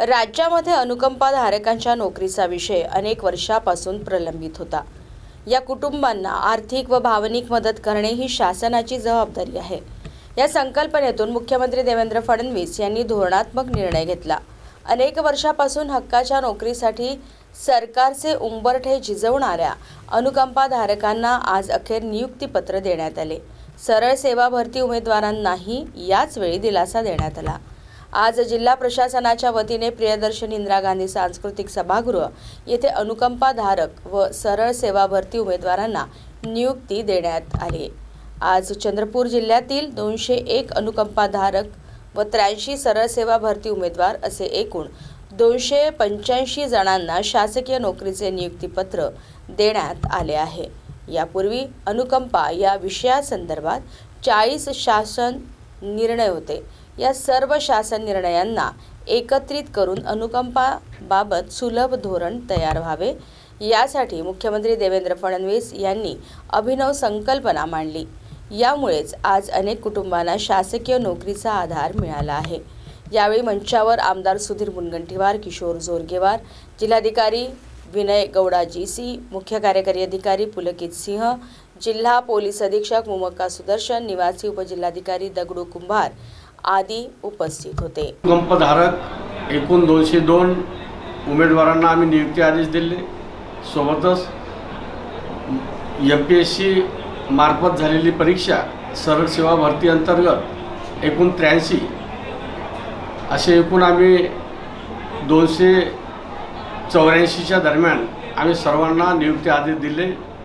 राज्यामध्ये अनुकंपाधारकांच्या नोकरीचा विषय अनेक वर्षापासून प्रलंबित होता. या कुटुंबांना आर्थिक व भावनिक मदत करणे ही शासनाची जबाबदारी आहे. या संकल्पनेतून मुख्यमंत्री देवेंद्र फडणवीस यांनी धोरणात्मक निर्णय घेतला. अनेक वर्षापासून हक्काच्या नोकरीसाठी सरकारचे उंबरठे झिजवणाऱ्या अनुकंपाधारकांना आज अखेर नियुक्तीपत्र देण्यात आले. सरळ सेवा भरती उमेदवारांनाही याच वेळी दिलासा देण्यात आला. आज जिल्हा प्रशासनाच्या वतीने प्रियदर्शन इंदिरा गांधी सांस्कृतिक सभागृह येथे अनुकंपाधारक व सरळ सेवा भरती उमेदवारांना नियुक्ती देण्यात आली. आज चंद्रपूर जिल्ह्यातील दोनशे एक अनुकंपाधारक व त्र्याऐंशी सरळ सेवा भरती उमेदवार असे एकूण दोनशे पंच्याऐंशी जणांना शासकीय नोकरीचे नियुक्तीपत्र देण्यात आले आहे. यापूर्वी अनुकंपा या विषयासंदर्भात चाळीस शासन निर्णय होते. या सर्व शासन निर्णयांना एकत्रित करून अनुकंपाबाबत सुलभ धोरण तयार व्हावे. यासाठी मुख्यमंत्री देवेंद्र फडणवीस यांनी अभिनव संकल्पना मांडली. यामुळेच आज अनेक कुटुंबांना शासकीय नोकरीचा आधार मिळाला आहे. यावेळी मंचावर आमदार सुधीर मुनगंटीवार किशोर जोरगेवार जिल्हाधिकारी विनय गौडा जी सी मुख्य कार्यकारी अधिकारी पुलकित सिंह जिल्हा पोलीस अधीक्षक मुमक्का सुदर्शन निवासी उपजिल्हाधिकारी दगडू कुंभार आदी उपस्थित होते. भूकंपधारक एकूण दोनशे दोन उमेदवारांना आम्ही नियुक्ती आदेश दिले. सोबतच एम पी एस सी मार्फत झालेली परीक्षा सरळ सेवा भरती अंतर्गत एकूण त्र्याऐंशी. असे एकूण आम्ही दोनशे चौऱ्याऐंशीच्या दरम्यान आम्ही सर्वांना नियुक्ती आदेश दिले.